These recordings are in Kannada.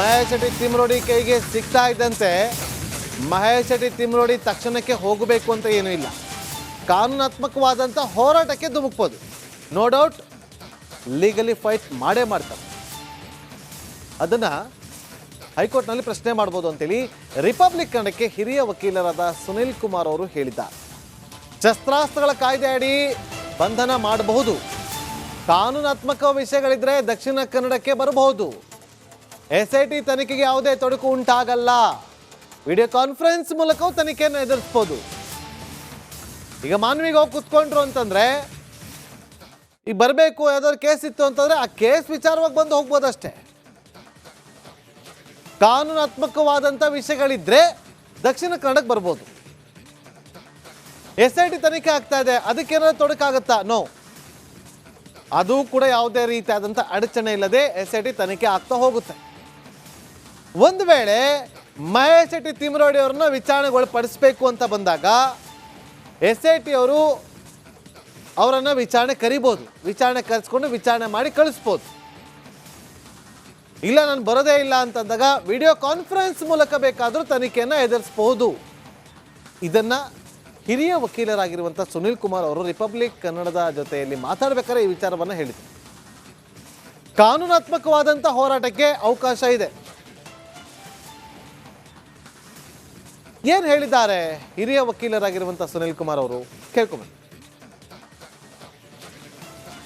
ಮಹೇಶ್ ಶೆಟ್ಟಿ ತಿಮ್ರೋಡಿ ಕೈಗೆ ಸಿಗ್ತಾ ಇದ್ದಂತೆ. ಮಹೇಶ್ ಶೆಟ್ಟಿ ತಿಮ್ರೋಡಿ ತಕ್ಷಣಕ್ಕೆ ಹೋಗಬೇಕು ಅಂತ ಏನೂ ಇಲ್ಲ. ಕಾನೂನಾತ್ಮಕವಾದಂಥ ಹೋರಾಟಕ್ಕೆ ಧುಮುಕ್ಬೋದು. ನೋ ಡೌಟ್ ಲೀಗಲಿ ಫೈಟ್ ಮಾಡೇ ಮಾಡ್ತಾರೆ. ಅದನ್ನು ಹೈಕೋರ್ಟ್ನಲ್ಲಿ ಪ್ರಶ್ನೆ ಮಾಡ್ಬೋದು ಅಂತೇಳಿ ರಿಪಬ್ಲಿಕ್ ಕನ್ನಡಕ್ಕೆ ಹಿರಿಯ ವಕೀಲರಾದ ಸುನಿಲ್ ಕುಮಾರ್ ಅವರು ಹೇಳಿದ್ದಾರೆ. ಶಸ್ತ್ರಾಸ್ತ್ರಗಳ ಕಾಯ್ದೆ ಅಡಿ ಬಂಧನ ಮಾಡಬಹುದು. ಕಾನೂನಾತ್ಮಕ ವಿಷಯಗಳಿದ್ರೆ ದಕ್ಷಿಣ ಕನ್ನಡಕ್ಕೆ ಬರಬಹುದು. ಎಸ್ ಐ ಟಿ ತನಿಖೆಗೆ ಯಾವುದೇ ತೊಡಕು ಉಂಟಾಗಲ್ಲ. ವಿಡಿಯೋ ಕಾನ್ಫರೆನ್ಸ್ ಮೂಲಕವೂ ತನಿಖೆಯನ್ನು ಎದುರಿಸ್ಬೋದು. ಈಗ ಮಾನವಿಗೆ ಹೋಗಿ ಕುತ್ಕೊಂಡ್ರು ಅಂತಂದ್ರೆ, ಈಗ ಬರಬೇಕು, ಯಾವ್ದಾದ್ರು ಕೇಸ್ ಇತ್ತು ಅಂತಂದ್ರೆ ಆ ಕೇಸ್ ವಿಚಾರವಾಗಿ ಬಂದು ಹೋಗ್ಬೋದಷ್ಟೇ. ಕಾನೂನಾತ್ಮಕವಾದಂಥ ವಿಷಯಗಳಿದ್ರೆ ದಕ್ಷಿಣ ಕನ್ನಡಕ್ಕೆ ಬರ್ಬೋದು. ಎಸ್ ಐ ಟಿ ತನಿಖೆ ಆಗ್ತಾ ಇದೆ, ಅದಕ್ಕೆ ಅದಕ್ಕೇನಾದ್ರು ತೊಡಕಾಗತ್ತಾ? ನೋ ಅದು ಕೂಡ ಯಾವುದೇ ರೀತಿಯಾದಂಥ ಅಡಚಣೆ ಇಲ್ಲದೆ ಎಸ್ ಐ ಟಿ ತನಿಖೆ ಆಗ್ತಾ ಹೋಗುತ್ತೆ. ಒಂದು ವೇಳೆ ಮಹೇಶ್ ಶೆಟ್ಟಿ ತಿಮ್ರೋಡಿ ಅವ್ರನ್ನ ವಿಚಾರಣೆಗೊಳಪಡಿಸಬೇಕು ಅಂತ ಬಂದಾಗ ಎಸ್ ಐ ಟಿ ಅವರು ಅವರನ್ನು ವಿಚಾರಣೆ ಕರಿಬೋದು. ವಿಚಾರಣೆ ಕರೆಸ್ಕೊಂಡು ವಿಚಾರಣೆ ಮಾಡಿ ಕಳಿಸ್ಬೋದು. ಇಲ್ಲ, ನಾನು ಬರೋದೇ ಇಲ್ಲ ಅಂತಂದಾಗ ವಿಡಿಯೋ ಕಾನ್ಫರೆನ್ಸ್ ಮೂಲಕ ಬೇಕಾದರೂ ತನಿಖೆಯನ್ನು ಎದುರಿಸಬಹುದು. ಇದನ್ನು ಹಿರಿಯ ವಕೀಲರಾಗಿರುವಂಥ ಸುನೀಲ್ ಕುಮಾರ್ ಅವರು ರಿಪಬ್ಲಿಕ್ ಕನ್ನಡದ ಜೊತೆಯಲ್ಲಿ ಮಾತಾಡಬೇಕಾದ್ರೆ ಈ ವಿಚಾರವನ್ನು ಹೇಳಿದರು. ಕಾನೂನಾತ್ಮಕವಾದಂಥ ಹೋರಾಟಕ್ಕೆ ಅವಕಾಶ ಇದೆ. ಏನು ಹೇಳಿದ್ದಾರೆ ಹಿರಿಯ ವಕೀಲರಾಗಿರುವಂತಹ ಸುನಿಲ್ ಕುಮಾರ್ ಅವರು? ಕೇಳ್ಕೊಂಬನ್ನಿ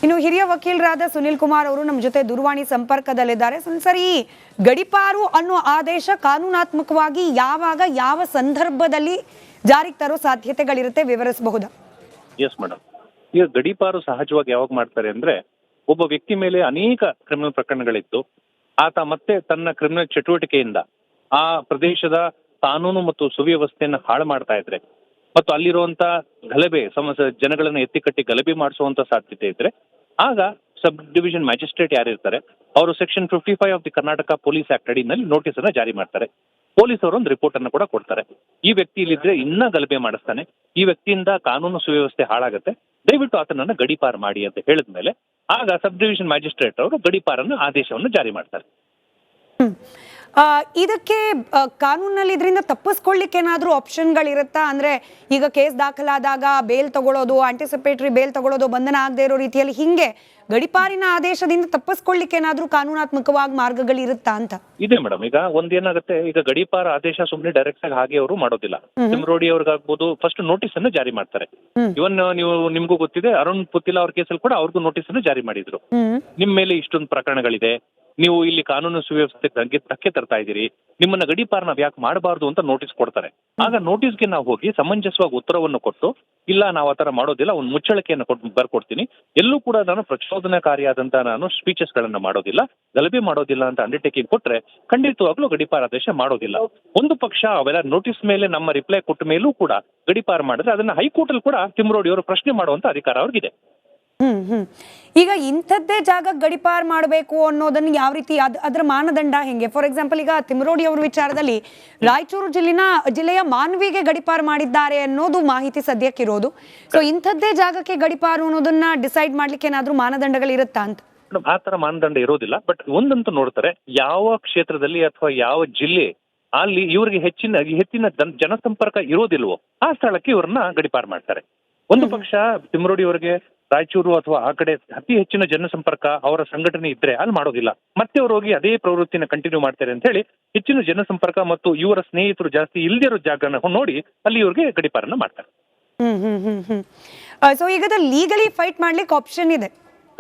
ಇನ್ನು ಹಿರಿಯ ವಕೀಲರಾದ ಸುನಿಲ್ ಕುಮಾರ್ ಅವರು ನಮ್ಮ ಜೊತೆ ದೂರವಾಣಿ ಸಂಪರ್ಕದಲ್ಲಿದ್ದಾರೆ. ಸರ್ ಈ ಗಡಿಪಾರು ಅನ್ನೋ ಆದೇಶ ಕಾನೂನಾತ್ಮಕವಾಗಿ ಯಾವಾಗ ಯಾವ ಸಂದರ್ಭದಲ್ಲಿ ಜಾರಿಗೆ ತರೋ ಸಾಧ್ಯತೆಗಳಿರುತ್ತೆ ವಿವರಿಸಬಹುದಾ? ಎಸ್ ಮೇಡಮ್ ಈಗ ಗಡಿಪಾರು ಸಹಜವಾಗಿ ಯಾವಾಗ ಮಾಡ್ತಾರೆ ಅಂದ್ರೆ ಒಬ್ಬ ವ್ಯಕ್ತಿ ಮೇಲೆ ಅನೇಕ ಕ್ರಿಮಿನಲ್ ಪ್ರಕರಣಗಳಿತ್ತು ಆತ ಮತ್ತೆ ತನ್ನ ಕ್ರಿಮಿನಲ್ ಚಟುವಟಿಕೆಯಿಂದ ಆ ಪ್ರದೇಶದ ಕಾನೂನು ಮತ್ತು ಸುವ್ಯವಸ್ಥೆಯನ್ನು ಹಾಳು ಮಾಡ್ತಾ ಇದ್ರೆ ಮತ್ತು ಅಲ್ಲಿರುವಂತ ಗಲಭೆ ಸಮಸ್ಯೆ ಜನಗಳನ್ನ ಎತ್ತಿಕಟ್ಟಿ ಗಲಭೆ ಮಾಡಿಸುವಂತ ಸಾಧ್ಯತೆ ಇದ್ರೆ, ಆಗ ಸಬ್ ಡಿವಿಷನ್ ಮ್ಯಾಜಿಸ್ಟ್ರೇಟ್ ಯಾರಿರ್ತಾರೆ ಅವರು section fifty five of the Karnataka police act ಅಡಿನಲ್ಲಿ notice ಅನ್ನ ಜಾರಿ ಮಾಡ್ತಾರೆ. ಪೊಲೀಸ್ ಅವರು ಒಂದು ರಿಪೋರ್ಟ್ ಅನ್ನು ಕೂಡ ಕೊಡ್ತಾರೆ. ಈ ವ್ಯಕ್ತಿ ಇಲ್ಲಿದ್ರೆ ಇನ್ನ ಗಲಭೆ ಮಾಡಿಸ್ತಾನೆ. ಈ ವ್ಯಕ್ತಿಯಿಂದ ಕಾನೂನು ಸುವ್ಯವಸ್ಥೆ ಹಾಳಾಗುತ್ತೆ. ದಯವಿಟ್ಟು ಆತನನ್ನ ಗಡಿಪಾರು ಮಾಡಿ ಅಂತ ಹೇಳಿದ ಮೇಲೆ ಆಗ ಸಬ್ ಡಿವಿಷನ್ ಮ್ಯಾಜಿಸ್ಟ್ರೇಟ್ ಅವರು ಗಡಿಪಾರನ್ನು ಆದೇಶವನ್ನು ಜಾರಿ ಮಾಡ್ತಾರೆ. ಇದಕ್ಕೆ ಕಾನೂನಲ್ಲಿ ಇದರಿಂದ ತಪ್ಪಿಸ್ಕೊಳ್ಳಿಕ್ಕೆ ಏನಾದರೂ ಆಪ್ಷನ್ಗಳಿರುತ್ತಾ ಅಂದ್ರೆ ಈಗ ಕೇಸ್ ದಾಖಲಾದಾಗ ಬೇಲ್ ತಗೊಳ್ಳೋದು ಆಂಟಿಸಿಪೇಟರಿ ಬೇಲ್ ತಗೊಳ್ಳೋದು ಬಂಧನ ಆಗದೇ ಇರೋ ರೀತಿಯಲ್ಲಿ ಹಿಂಗೆ ಗಡಿಪಾರಿನ ಆದೇಶದಿಂದ ತಪ್ಪಿಸ್ಕೊಳ್ಳಿಕ್ಕೆ ಏನಾದರೂ ಕಾನೂನಾತ್ಮಕವಾಗಿ ಮಾರ್ಗಗಳಿರುತ್ತಾ ಅಂತ? ಇದೆ ಮೇಡಮ್ ಈಗ ಒಂದೇನಾಗುತ್ತೆ ಈಗ ಗಡಿಪಾರ ಆದೇಶ ಸುಮ್ಮನೆ ಡೈರೆಕ್ಟ್ ಆಗಿ ಹಾಗೆ ಅವರು ಮಾಡೋದಿಲ್ಲ. ಸಿಮ್ರೋಡಿ ಅವ್ರಿಗಾಗ್ಬೋದು ಫಸ್ಟ್ ನೋಟಿಸ್ ಅನ್ನು ಜಾರಿ ಮಾಡ್ತಾರೆ. ಇವನ್ ನೀವು ನಿಮ್ಗೂ ಗೊತ್ತಿದೆ ಅರುಣ್ ಪುತ್ತಿಲ ಅವ್ರ ಕೇಸಲ್ಲಿ ಕೂಡ ಅವ್ರಿಗೂ ನೋಟಿಸ್ ಅನ್ನು ಜಾರಿ ಮಾಡಿದ್ರು. ನಿಮ್ ಮೇಲೆ ಇಷ್ಟೊಂದು ಪ್ರಕರಣಗಳಿದೆ ನೀವು ಇಲ್ಲಿ ಕಾನೂನು ಸುವ್ಯವಸ್ಥೆ ಧಕ್ಕೆ ಧಕ್ಕೆ ತರ್ತಾ ಇದ್ದೀರಿ, ನಿಮ್ಮನ್ನ ಗಡೀಪಾರ ನಾವ್ ಯಾಕೆ ಮಾಡಬಾರ್ದು ಅಂತ ನೋಟಿಸ್ ಕೊಡ್ತಾರೆ. ಆಗ ನೋಟಿಸ್ಗೆ ನಾವು ಹೋಗಿ ಸಮಂಜಸವಾಗಿ ಉತ್ತರವನ್ನು ಕೊಟ್ಟು, ಇಲ್ಲ ನಾವು ಆತರ ಮಾಡೋದಿಲ್ಲ, ಒಂದು ಮುಚ್ಚಳಿಕೆಯನ್ನು ಕೊಟ್ಟು ಬರ್ಕೊಡ್ತೀನಿ. ಎಲ್ಲೂ ಕೂಡ ನಾನು ಪ್ರಚೋದನಕಾರಿಯಾದಂತ ನಾನು ಸ್ಪೀಚಸ್ ಗಳನ್ನ ಮಾಡೋದಿಲ್ಲ, ಗಲಭೆ ಮಾಡೋದಿಲ್ಲ ಅಂತ ಅಂಡರ್ಟೇಕಿಂಗ್ ಕೊಟ್ರೆ ಖಂಡಿತವಾಗ್ಲೂ ಗಡಿಪಾರ ಆದೇಶ ಮಾಡೋದಿಲ್ಲ. ಒಂದು ಪಕ್ಷ ಅವೆಲ್ಲ ನೋಟಿಸ್ ಮೇಲೆ ನಮ್ಮ ರಿಪ್ಲೈ ಕೊಟ್ಟ ಮೇಲೂ ಕೂಡ ಗಡಿಪಾರ ಮಾಡಿದ್ರೆ ಅದನ್ನ ಹೈಕೋರ್ಟ್ ಕೂಡ ತಿಮ್ರೋಡಿ ಅವರು ಪ್ರಶ್ನೆ ಮಾಡುವಂತ ಅಧಿಕಾರ ಅವ್ರಿಗಿದೆ. ಹ್ಮ್ ಹ್ಮ್. ಈಗ ಇಂಥದ್ದೇ ಜಾಗ ಗಡಿಪಾರ್ ಮಾಡಬೇಕು ಅನ್ನೋದನ್ನ ಯಾವ ರೀತಿ ಅದ್ ಅದ್ರ ಮಾನದಂಡ ಹೆಂಗೆ? ಫಾರ್ ಎಕ್ಸಾಂಪಲ್ ಈಗ ತಿಮರೋಡಿ ಅವ್ರ ವಿಚಾರದಲ್ಲಿ ರಾಯಚೂರು ಜಿಲ್ಲಿನ ಜಿಲ್ಲೆಯ ಮಾನ್ವಿಗೆ ಗಡಿಪಾರ್ ಮಾಡಿದ್ದಾರೆ ಅನ್ನೋದು ಮಾಹಿತಿ ಸದ್ಯಕ್ಕಿರೋದು. ಸೊ ಇಂಥದ್ದೇ ಜಾಗಕ್ಕೆ ಗಡಿಪಾರು ಅನ್ನೋದನ್ನ ಡಿಸೈಡ್ ಮಾಡ್ಲಿಕ್ಕೆ ಏನಾದ್ರೂ ಮಾನದಂಡಗಳಿರುತ್ತಾ ಅಂತ? ಆ ತರ ಮಾನದಂಡ ಇರೋದಿಲ್ಲ. ಬಟ್ ಒಂದಂತೂ ನೋಡ್ತಾರೆ ಯಾವ ಕ್ಷೇತ್ರದಲ್ಲಿ ಅಥವಾ ಯಾವ ಜಿಲ್ಲೆ ಅಲ್ಲಿ ಇವ್ರಿಗೆ ಹೆಚ್ಚಿನ ಹೆಚ್ಚಿನ ಜನಸಂಪರ್ಕ ಇರೋದಿಲ್ವೋ ಆ ಸ್ಥಳಕ್ಕೆ ಇವ್ರನ್ನ ಗಡಿಪಾರ್ ಮಾಡ್ತಾರೆ. ಒಂದು ಪಕ್ಷ ತಿಮ್ರೋಡಿ ಅವರಿಗೆ ರಾಯಚೂರು ಅಥವಾ ಆ ಕಡೆ ಅತಿ ಹೆಚ್ಚಿನ ಜನಸಂಪರ್ಕ ಅವರ ಸಂಘಟನೆ ಇದ್ರೆ ಅಲ್ಲಿ ಮಾಡೋದಿಲ್ಲ. ಮತ್ತೆ ಅವರು ಹೋಗಿ ಅದೇ ಪ್ರವೃತ್ತಿನ ಕಂಟಿನ್ಯೂ ಮಾಡ್ತಾರೆ ಅಂತ ಹೇಳಿ ಹೆಚ್ಚಿನ ಜನಸಂಪರ್ಕ ಮತ್ತು ಇವರ ಸ್ನೇಹಿತರು ಜಾಸ್ತಿ ಇಲ್ದಿರೋ ಜಾಗನ ನೋಡಿ ಅಲ್ಲಿ ಇವ್ರಿಗೆ ಗಡಿಪಾರನ ಮಾಡ್ತಾರೆ. ಹ್ಮ್ ಹ್ಮ್ ಹ್ಮ್ ಸೊ ಈಗ ಲೀಗಲಿ ಫೈಟ್ ಮಾಡ್ಲಿಕ್ಕೆ ಆಪ್ಷನ್ ಇದೆ.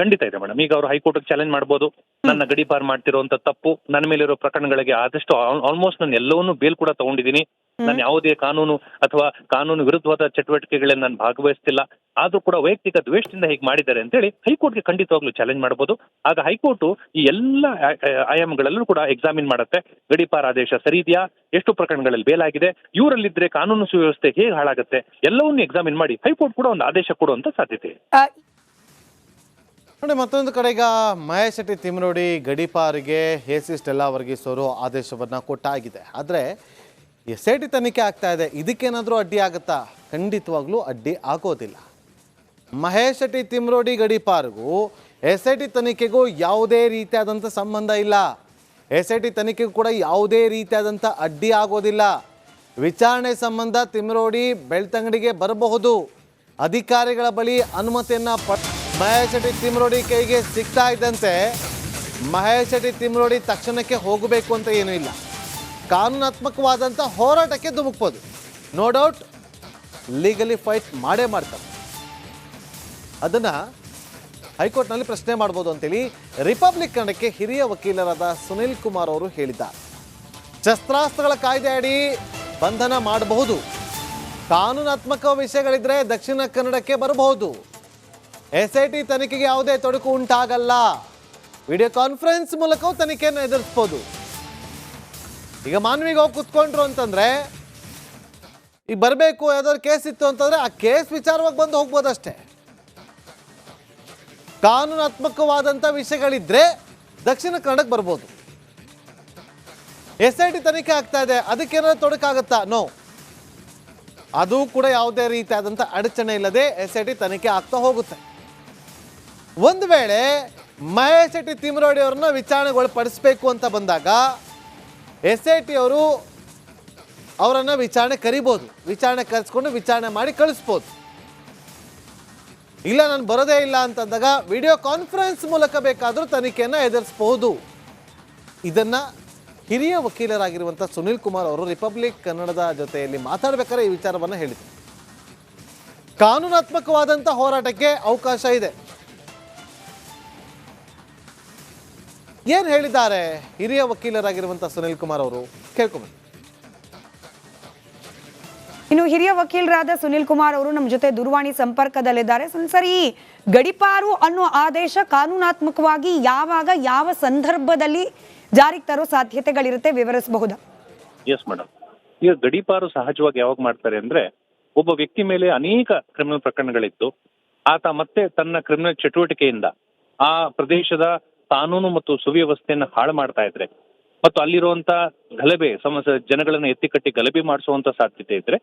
ಖಂಡಿತ ಇದೆ ಮೇಡಮ್. ಈಗ ಅವರು ಹೈಕೋರ್ಟ್ಗೆ ಚಾಲೆಂಜ್ ಮಾಡ್ಬೋದು. ನನ್ನ ಗಡಿಪಾರ್ ಮಾಡ್ತಿರುವಂತ ತಪ್ಪು ನನ್ನ ಮೇಲಿರೋ ಪ್ರಕರಣಗಳಿಗೆ ಆದಷ್ಟು ಆಲ್ಮೋಸ್ಟ್ ನಾನು ಎಲ್ಲವನ್ನೂ ಬೇಲ್ ಕೂಡ ತಗೊಂಡಿದ್ದೀನಿ. ನಾನು ಯಾವುದೇ ಕಾನೂನು ಅಥವಾ ಕಾನೂನು ವಿರುದ್ಧವಾದ ಚಟುವಟಿಕೆಗಳಲ್ಲಿ ನಾನು ಭಾಗವಹಿಸ್ತಿಲ್ಲ. ಆದ್ರೂ ಕೂಡ ವೈಯಕ್ತಿಕ ದ್ವೇಷದಿಂದ ಹೀಗೆ ಮಾಡಿದ್ದಾರೆ ಅಂತೇಳಿ ಹೈಕೋರ್ಟ್ಗೆ ಖಂಡಿತವಾಗ್ಲೂ ಚಾಲೆಂಜ್ ಮಾಡಬಹುದು ಆಗ ಹೈಕೋರ್ಟ್ ಈ ಎಲ್ಲ ಆಯಾಮಗಳಲ್ಲೂ ಕೂಡ ಎಕ್ಸಾಮಿನ್ ಮಾಡುತ್ತೆ. ಗಡಿಪಾರ ಆದೇಶ ಸರಿ ಇದೆಯಾ? ಎಷ್ಟು ಪ್ರಕರಣಗಳಲ್ಲಿ ಬೇಲಾಗಿದೆ ಇವರಲ್ಲಿದ್ರೆ ಕಾನೂನು ಸುವ್ಯವಸ್ಥೆ ಹೇಗೆ ಹಾಳಾಗುತ್ತೆ? ಎಲ್ಲವನ್ನೂ ಎಕ್ಸಾಮಿನ್ ಮಾಡಿ ಹೈಕೋರ್ಟ್ ಕೂಡ ಒಂದು ಆದೇಶ ಕೊಡುವಂತ ಸಾಧ್ಯತೆ ನೋಡಿ, ಮತ್ತೊಂದು ಕಡೆ ಈಗ ಮಹೇಶ್ ಶೆಟ್ಟಿ ತಿಮ್ರೋಡಿ ಗಡಿಪಾರಿಗೆ ಎ ಸಿ ಸ್ಟೆಲ್ಲಾ ವರ್ಗೀಸೋರು ಆದೇಶವನ್ನು ಕೊಟ್ಟಾಗಿದೆ. ಆದರೆ ಎಸ್ ಐ ಟಿ ತನಿಖೆ ಆಗ್ತಾ ಇದೆ. ಇದಕ್ಕೇನಾದರೂ ಅಡ್ಡಿ ಆಗುತ್ತಾ? ಖಂಡಿತವಾಗ್ಲೂ ಅಡ್ಡಿ ಆಗೋದಿಲ್ಲ. ಮಹೇಶ್ ಶೆಟ್ಟಿ ತಿಮ್ರೋಡಿ ಗಡಿಪಾರ್ಗೂ ಎಸ್ ಐ ಟಿ ತನಿಖೆಗೂ ಯಾವುದೇ ರೀತಿಯಾದಂಥ ಸಂಬಂಧ ಇಲ್ಲ. ಎಸ್ ಐ ಟಿ ತನಿಖೆಗೂ ಕೂಡ ಯಾವುದೇ ರೀತಿಯಾದಂಥ ಅಡ್ಡಿ ಆಗೋದಿಲ್ಲ. ವಿಚಾರಣೆ ಸಂಬಂಧ ತಿಮ್ರೋಡಿ ಬೆಳ್ತಂಗಡಿಗೆ ಬರಬಹುದು. ಅಧಿಕಾರಿಗಳ ಬಳಿ ಅನುಮತಿಯನ್ನು ಪ ಮಹೇಶ್ ಶೆಟ್ಟಿ ತಿಮ್ರೋಡಿ ಕೈಗೆ ಸಿಗ್ತಾ ಇದ್ದಂತೆ ಮಹೇಶ್ ಶೆಟ್ಟಿ ತಿಮ್ರೋಡಿ ತಕ್ಷಣಕ್ಕೆ ಹೋಗಬೇಕು ಅಂತ ಏನೂ ಇಲ್ಲ. ಕಾನೂನಾತ್ಮಕವಾದಂಥ ಹೋರಾಟಕ್ಕೆ ಧುಮುಕ್ಬೋದು. ನೋ ಡೌಟ್ ಲೀಗಲಿ ಫೈಟ್ ಮಾಡೇ ಮಾಡ್ತಾರೆ. ಅದನ್ನು ಹೈಕೋರ್ಟ್ನಲ್ಲಿ ಪ್ರಶ್ನೆ ಮಾಡ್ಬೋದು ಅಂತೇಳಿ ರಿಪಬ್ಲಿಕ್ ಕನ್ನಡಕ್ಕೆ ಹಿರಿಯ ವಕೀಲರಾದ ಸುನಿಲ್ ಕುಮಾರ್ ಅವರು ಹೇಳಿದ್ದಾರೆ. ಶಸ್ತ್ರಾಸ್ತ್ರಗಳ ಕಾಯ್ದೆ ಅಡಿ ಬಂಧನ ಮಾಡಬಹುದು. ಕಾನೂನಾತ್ಮಕ ವಿಷಯಗಳಿದ್ರೆ ದಕ್ಷಿಣ ಕನ್ನಡಕ್ಕೆ ಬರಬಹುದು. ಎಸ್ ಐ ಟಿ ತನಿಖೆಗೆ ಯಾವುದೇ ತೊಡಕು ಉಂಟಾಗಲ್ಲ. ವಿಡಿಯೋ ಕಾನ್ಫರೆನ್ಸ್ ಮೂಲಕವೂ ತನಿಖೆಯನ್ನು ಎದುರಿಸ್ಬೋದು. ಈಗ ಮಾನವಿಗೆ ಹೋಗಿ ಕುತ್ಕೊಂಡ್ರು ಅಂತಂದ್ರೆ, ಈಗ ಬರಬೇಕು, ಯಾವ್ದಾದ್ರು ಕೇಸ್ ಇತ್ತು ಅಂತಂದ್ರೆ ಆ ಕೇಸ್ ವಿಚಾರವಾಗಿ ಬಂದು ಹೋಗ್ಬೋದಷ್ಟೇ. ಕಾನೂನಾತ್ಮಕವಾದಂಥ ವಿಷಯಗಳಿದ್ರೆ ದಕ್ಷಿಣ ಕನ್ನಡಕ್ಕೆ ಬರ್ಬೋದು. ಎಸ್ ಐ ಟಿ ತನಿಖೆ ಆಗ್ತಾ ಇದೆ ಅದಕ್ಕೇನಾದ್ರು ತೊಡಕಾಗತ್ತಾ? ನೋ ಅದು ಕೂಡ ಯಾವುದೇ ರೀತಿಯಾದಂಥ ಅಡಚಣೆ ಇಲ್ಲದೆ ಎಸ್ ಐ ಟಿ ತನಿಖೆ ಆಗ್ತಾ ಹೋಗುತ್ತೆ. ಒಂದು ವೇಳೆ ಮಹೇಶ್ ಶೆಟ್ಟಿ ತಿಮ್ರೋಡಿ ಅವ್ರನ್ನ ವಿಚಾರಣೆಗೊಳಪಡಿಸ್ಬೇಕು ಅಂತ ಬಂದಾಗ ಎಸ್ ಐ ಟಿ ಅವರು ಅವರನ್ನು ವಿಚಾರಣೆ ಕರಿಬೋದು. ವಿಚಾರಣೆ ಕರೆಸ್ಕೊಂಡು ವಿಚಾರಣೆ ಮಾಡಿ ಕಳಿಸ್ಬೋದು. ಇಲ್ಲ, ನಾನು ಬರೋದೇ ಇಲ್ಲ ಅಂತಂದಾಗ ವಿಡಿಯೋ ಕಾನ್ಫರೆನ್ಸ್ ಮೂಲಕ ಬೇಕಾದರೂ ತನಿಖೆಯನ್ನು ಎದುರಿಸಬಹುದು. ಇದನ್ನು ಹಿರಿಯ ವಕೀಲರಾಗಿರುವಂಥ ಸುನೀಲ್ ಕುಮಾರ್ ಅವರು ರಿಪಬ್ಲಿಕ್ ಕನ್ನಡದ ಜೊತೆಯಲ್ಲಿ ಮಾತಾಡಬೇಕಾದ್ರೆ ಈ ವಿಚಾರವನ್ನು ಹೇಳಿದರು. ಕಾನೂನಾತ್ಮಕವಾದಂಥ ಹೋರಾಟಕ್ಕೆ ಅವಕಾಶ ಇದೆ. ಏನು ಹೇಳಿದ್ದಾರೆ ಹಿರಿಯ ವಕೀಲರಾಗಿರುವಂತಹ ಸುನಿಲ್ ಕುಮಾರ್ ಅವರು? ಕೇಳ್ಕೊಂಬನ್ನಿ. ಇನ್ನು ಹಿರಿಯ ವಕೀಲರಾದ ಸುನಿಲ್ ಕುಮಾರ್ ಅವರು ನಮ್ಮ ಜೊತೆ ದೂರವಾಣಿ ಸಂಪರ್ಕದಲ್ಲಿದ್ದಾರೆ. ಸುನಿಲ್ ಸರ್ ಈ ಗಡಿಪಾರು ಅನ್ನೋ ಆದೇಶ ಕಾನೂನಾತ್ಮಕವಾಗಿ ಯಾವಾಗ ಯಾವ ಸಂದರ್ಭದಲ್ಲಿ ಜಾರಿಗೆ ತರೋ ಸಾಧ್ಯತೆಗಳಿರುತ್ತೆ ವಿವರಿಸಬಹುದಾ? ಎಸ್ ಮೇಡಮ್ ಈಗ ಗಡಿಪಾರು ಸಹಜವಾಗಿ ಯಾವಾಗ ಮಾಡ್ತಾರೆ ಅಂದ್ರೆ ಒಬ್ಬ ವ್ಯಕ್ತಿ ಮೇಲೆ ಅನೇಕ ಕ್ರಿಮಿನಲ್ ಪ್ರಕರಣಗಳಿತ್ತು ಆತ ಮತ್ತೆ ತನ್ನ ಕ್ರಿಮಿನಲ್ ಚಟುವಟಿಕೆಯಿಂದ ಆ ಪ್ರದೇಶದ ಕಾನೂನು ಮತ್ತು ಸುವ್ಯವಸ್ಥೆಯನ್ನು ಹಾಳು ಮಾಡ್ತಾ ಇದ್ರೆ ಮತ್ತು ಅಲ್ಲಿರುವಂತ ಗಲಭೆ, ಸಮಸ್ಯೆ, ಜನಗಳನ್ನ ಎತ್ತಿಕಟ್ಟಿ ಗಲಭೆ ಮಾಡಿಸುವಂತ ಸಾಧ್ಯತೆ ಇದ್ರೆ,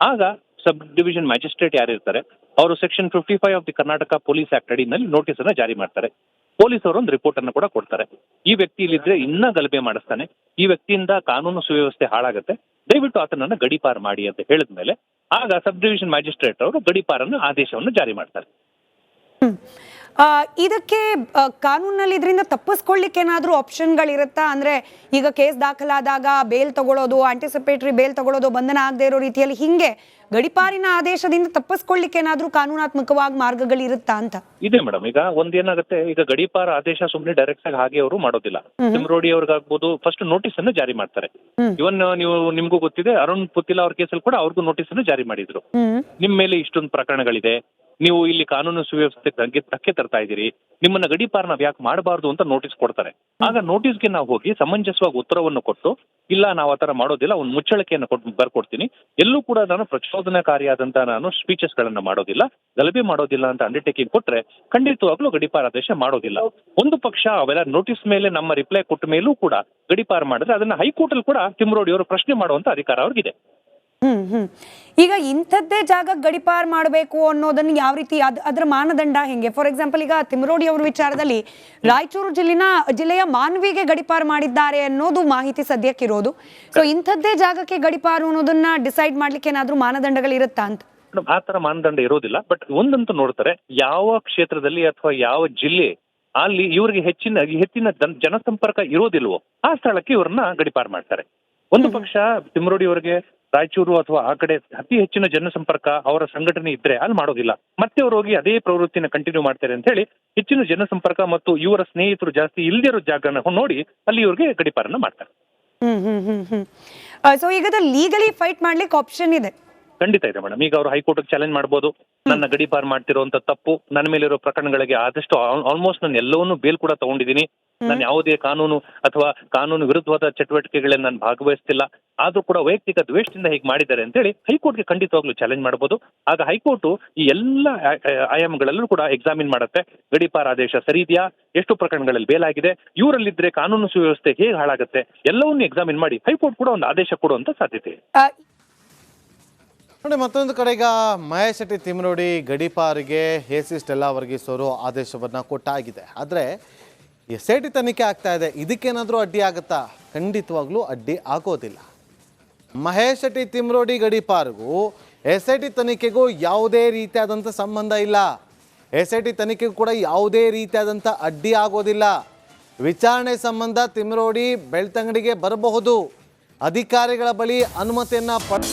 ಆಗ ಸಬ್ ಡಿವಿಷನ್ ಮ್ಯಾಜಿಸ್ಟ್ರೇಟ್ ಯಾರಿರ್ತಾರೆ ಅವರು section fifty five of the Karnataka police act ಅಡಿನಲ್ಲಿ notice ಅನ್ನ ಜಾರಿ ಮಾಡ್ತಾರೆ. ಪೊಲೀಸ್ ಅವರು ಒಂದು ರಿಪೋರ್ಟ್ ಅನ್ನು ಕೂಡ ಕೊಡ್ತಾರೆ. ಈ ವ್ಯಕ್ತಿ ಇಲ್ಲಿದ್ರೆ ಇನ್ನ ಗಲಭೆ ಮಾಡಿಸ್ತಾನೆ. ಈ ವ್ಯಕ್ತಿಯಿಂದ ಕಾನೂನು ಸುವ್ಯವಸ್ಥೆ ಹಾಳಾಗುತ್ತೆ. ದಯವಿಟ್ಟು ಆತನನ್ನ ಗಡೀಪಾರು ಮಾಡಿ ಅಂತ ಹೇಳಿದ್ಮೇಲೆ, ಆಗ ಸಬ್ ಡಿವಿಷನ್ ಮ್ಯಾಜಿಸ್ಟ್ರೇಟ್ ಅವರು ಗಡೀಪಾರನ್ನ ಆದೇಶವನ್ನು ಜಾರಿ ಮಾಡ್ತಾರೆ. ಇದಕ್ಕೆ ಕಾನೂನಲ್ಲಿ ಇದರಿಂದ ತಪ್ಪಿಸ್ಕೊಳ್ಳಿಕ್ಕೆ ಏನಾದರೂ ಆಪ್ಷನ್ಗಳಿರುತ್ತಾ? ಅಂದ್ರೆ ಈಗ ಕೇಸ್ ದಾಖಲಾದಾಗ ಬೇಲ್ ತಗೊಳ್ಳೋದು ಆಂಟಿಸಿಪೇಟರಿ ಬೇಲ್ ತಗೊಳ್ಳೋದು ಬಂಧನ ಆಗದೆ ಇರೋ ರೀತಿಯಲ್ಲಿ ಹಿಂಗೆ ಗಡಿಪಾರಿನ ಆದೇಶದಿಂದ ತಪ್ಪಿಸ್ಕೊಳ್ಳಿಕ್ಕೆ ಏನಾದರೂ ಕಾನೂನಾತ್ಮಕವಾಗಿ ಮಾರ್ಗಗಳಿರುತ್ತಾ ಅಂತ? ಇದೆ ಮೇಡಮ್. ಈಗ ಒಂದೇನಾಗುತ್ತೆ ಈಗ ಗಡಿಪಾರ ಆದೇಶ ಸುಮ್ಮನೆ ಡೈರೆಕ್ಟ್ ಆಗಿ ಹಾಗೆ ಅವರು ಮಾಡೋದಿಲ್ಲ. ಸಿಮ್ರೋಡಿ ಅವ್ರಿಗಾಗ್ಬೋದು ಫಸ್ಟ್ ನೋಟಿಸ್ ಅನ್ನು ಜಾರಿ ಮಾಡ್ತಾರೆ. ಇವನ್ ನೀವು ನಿಮ್ಗೂ ಗೊತ್ತಿದೆ ಅರುಣ್ ಪುತ್ತಿಲ ಅವ್ರ ಕೇಸಲ್ಲಿ ಕೂಡ ಅವ್ರಿಗೂ ನೋಟಿಸ್ ಅನ್ನು ಜಾರಿ ಮಾಡಿದ್ರು. ನಿಮ್ ಮೇಲೆ ಇಷ್ಟೊಂದು ಪ್ರಕರಣಗಳಿದೆ ನೀವು ಇಲ್ಲಿ ಕಾನೂನು ಸುವ್ಯವಸ್ಥೆ ಧಕ್ಕೆ ತರ್ತಾ ಇದ್ದೀರಿ, ನಿಮ್ಮನ್ನ ಗಡೀಪಾರ ನಾವ್ ಯಾಕೆ ಮಾಡಬಾರ್ದು ಅಂತ ನೋಟಿಸ್ ಕೊಡ್ತಾರೆ. ಆಗ ನೋಟಿಸ್ಗೆ ನಾವು ಹೋಗಿ ಸಮಂಜಸವಾಗಿ ಉತ್ತರವನ್ನು ಕೊಟ್ಟು, ಇಲ್ಲ ನಾವು ಆತರ ಮಾಡೋದಿಲ್ಲ, ಒಂದು ಮುಚ್ಚಳಿಕೆಯನ್ನು ಕೊಟ್ಟು ಬರ್ಕೊಡ್ತೀನಿ. ಎಲ್ಲೂ ಕೂಡ ನಾನು ಪ್ರಚೋದನಾಕಾರಿಯಾದಂತಹ ನಾನು ಸ್ಪೀಚಸ್ ಗಳನ್ನ ಮಾಡೋದಿಲ್ಲ, ಗಲಭೆ ಮಾಡೋದಿಲ್ಲ ಅಂತ ಅಂಡರ್ಟೇಕಿಂಗ್ ಕೊಟ್ರೆ ಖಂಡಿತವಾಗ್ಲೂ ಗಡಿಪಾರ ಆದೇಶ ಮಾಡೋದಿಲ್ಲ. ಒಂದು ಪಕ್ಷ ಅವೆಲ್ಲ ನೋಟಿಸ್ ಮೇಲೆ ನಮ್ಮ ರಿಪ್ಲೈ ಕೊಟ್ಟ ಮೇಲೂ ಕೂಡ ಗಡೀಪಾರ ಮಾಡಿದ್ರೆ ಅದನ್ನ ಹೈಕೋರ್ಟ್ ಅಲ್ಲಿ ಕೂಡ ತಿಮ್ರೋಡಿ ಅವರು ಪ್ರಶ್ನೆ ಮಾಡುವಂತ ಅಧಿಕಾರ ಅವ್ರಿಗಿದೆ. ಹ್ಮ್ ಹ್ಮ್. ಈಗ ಇಂಥದ್ದೇ ಜಾಗ ಗಡಿಪಾರ್ ಮಾಡಬೇಕು ಅನ್ನೋದನ್ನ ಯಾವ ರೀತಿ ಅದ್ ಅದ್ರ ಮಾನದಂಡ ಹೆಂಗೆ? ಫಾರ್ ಎಕ್ಸಾಂಪಲ್ ಈಗ ತಿಮರೋಡಿ ಅವ್ರ ವಿಚಾರದಲ್ಲಿ ರಾಯಚೂರು ಜಿಲ್ಲಿನ ಜಿಲ್ಲೆಯ ಮಾನ್ವಿಗೆ ಗಡಿಪಾರ್ ಮಾಡಿದ್ದಾರೆ ಅನ್ನೋದು ಮಾಹಿತಿ ಸದ್ಯಕ್ಕಿರೋದು ಸೊ ಇಂಥದ್ದೇ ಜಾಗಕ್ಕೆ ಗಡಿಪಾರು ಅನ್ನೋದನ್ನ ಡಿಸೈಡ್ ಮಾಡ್ಲಿಕ್ಕೆ ಏನಾದ್ರೂ ಮಾನದಂಡಗಳಿರುತ್ತಾ ಅಂತ? ಆ ತರ ಮಾನದಂಡ ಇರೋದಿಲ್ಲ. ಬಟ್ ಒಂದಂತೂ ನೋಡ್ತಾರೆ ಯಾವ ಕ್ಷೇತ್ರದಲ್ಲಿ ಅಥವಾ ಯಾವ ಜಿಲ್ಲೆ ಅಲ್ಲಿ ಇವರಿಗೆ ಹೆಚ್ಚಿನ ಹೆಚ್ಚಿನ ಜನಸಂಪರ್ಕ ಇರೋದಿಲ್ವೋ ಆ ಸ್ಥಳಕ್ಕೆ ಇವ್ರನ್ನ ಗಡಿಪಾರ್ ಮಾಡ್ತಾರೆ. ಒಂದು ಪಕ್ಷ ತಿಮ್ಮರೋಡಿ ಅವರಿಗೆ ರಾಯಚೂರು ಅಥವಾ ಆ ಕಡೆ ಅತಿ ಹೆಚ್ಚಿನ ಜನಸಂಪರ್ಕ ಅವರ ಸಂಘಟನೆ ಇದ್ರೆ ಅಲ್ಲಿ ಮಾಡೋದಿಲ್ಲ. ಮತ್ತೆ ಅವ್ರು ಹೋಗಿ ಅದೇ ಪ್ರವೃತ್ತಿನ ಕಂಟಿನ್ಯೂ ಮಾಡ್ತಾರೆ ಅಂತ ಹೇಳಿ ಹೆಚ್ಚಿನ ಜನಸಂಪರ್ಕ ಮತ್ತು ಇವರ ಸ್ನೇಹಿತರು ಜಾಸ್ತಿ ಇಲ್ದಿರೋ ಜಾಗನ ನೋಡಿ ಅಲ್ಲಿ ಇವ್ರಿಗೆ ಗಡಿಪಾರನ ಮಾಡ್ತಾರೆ. Hmm hmm hmm hmm. So ಈಗ ಲೀಗಲಿ ಫೈಟ್ ಮಾಡ್ಲಿಕ್ಕೆ ಆಪ್ಷನ್ ಇದೆ. ಖಂಡಿತ ಇದೆ ಮೇಡಮ್. ಈಗ ಅವರು ಹೈಕೋರ್ಟ್ ಚಾಲೆಂಜ್ ಮಾಡ್ಬೋದು. ನನ್ನ ಗಡಿಪಾರ್ ಮಾಡ್ತಿರೋಂತ ತಪ್ಪು ನನ್ನ ಮೇಲಿರೋ ಪ್ರಕರಣಗಳಿಗೆ ಆದಷ್ಟು ಆಲ್ಮೋಸ್ಟ್ ನಾನು ಎಲ್ಲವನ್ನೂ ಬೇಲ್ ಕೂಡ ತಗೊಂಡಿದ್ದೀನಿ. ನಾನು ಯಾವುದೇ ಕಾನೂನು ಅಥವಾ ಕಾನೂನು ವಿರುದ್ಧವಾದ ಚಟುವಟಿಕೆಗಳಲ್ಲಿ ನಾನು ಭಾಗವಹಿಸ್ತಿಲ್ಲ. ಆದ್ರೂ ಕೂಡ ವೈಯಕ್ತಿಕ ದ್ವೇಷದಿಂದ ಹೀಗೆ ಮಾಡಿದ್ದಾರೆ ಅಂತ ಹೇಳಿ ಹೈಕೋರ್ಟ್ಗೆ ಖಂಡಿತವಾಗ್ಲೂ ಚಾಲೆಂಜ್ ಮಾಡಬಹುದು ಆಗ ಹೈಕೋರ್ಟ್ ಈ ಎಲ್ಲ ಆಯಾಮಗಳಲ್ಲೂ ಕೂಡ ಎಕ್ಸಾಮಿನ್ ಮಾಡುತ್ತೆ. ಗಡಿಪಾರ ಆದೇಶ ಸರಿ ಇದೆಯಾ? ಎಷ್ಟು ಪ್ರಕರಣಗಳಲ್ಲಿ ಬೇಲಾಗಿದೆ ಇವರಲ್ಲಿದ್ರೆ ಕಾನೂನು ಸುವ್ಯವಸ್ಥೆ ಹೇಗೆ ಹಾಳಾಗುತ್ತೆ? ಎಲ್ಲವನ್ನೂ ಎಕ್ಸಾಮಿನ್ ಮಾಡಿ ಹೈಕೋರ್ಟ್ ಕೂಡ ಒಂದು ಆದೇಶ ಕೊಡುವಂತ ಸಾಧ್ಯತೆ ನೋಡಿ, ಮತ್ತೊಂದು ಕಡೆ ಈಗ ಮಹೇಶ್ ಶೆಟ್ಟಿ ತಿಮ್ರೋಡಿ ಗಡಿಪಾರಿಗೆ ಎ ಸಿ ಸ್ಟೆಲ್ಲಾ ವರ್ಗೀಸ್ ಆದೇಶವನ್ನು ಕೊಟ್ಟಾಗಿದೆ. ಆದರೆ ಎಸ್ ಐ ಟಿ ತನಿಖೆ ಆಗ್ತಾ ಇದೆ. ಇದಕ್ಕೇನಾದರೂ ಅಡ್ಡಿ ಆಗುತ್ತಾ? ಖಂಡಿತವಾಗ್ಲೂ ಅಡ್ಡಿ ಆಗೋದಿಲ್ಲ. ಮಹೇಶ್ ಶೆಟ್ಟಿ ತಿಮ್ರೋಡಿ ಗಡೀಪಾರ್ಗೂ ಎಸ್ ಐ ಟಿ ತನಿಖೆಗೂ ಯಾವುದೇ ರೀತಿಯಾದಂಥ ಸಂಬಂಧ ಇಲ್ಲ. ಎಸ್ ಐ ಟಿ ತನಿಖೆಗೂ ಕೂಡ ಯಾವುದೇ ರೀತಿಯಾದಂಥ ಅಡ್ಡಿ ಆಗೋದಿಲ್ಲ. ವಿಚಾರಣೆ ಸಂಬಂಧ ತಿಮ್ರೋಡಿ ಬೆಳ್ತಂಗಡಿಗೆ ಬರಬಹುದು. ಅಧಿಕಾರಿಗಳ ಬಳಿ ಅನುಮತಿಯನ್ನು ಪಡ್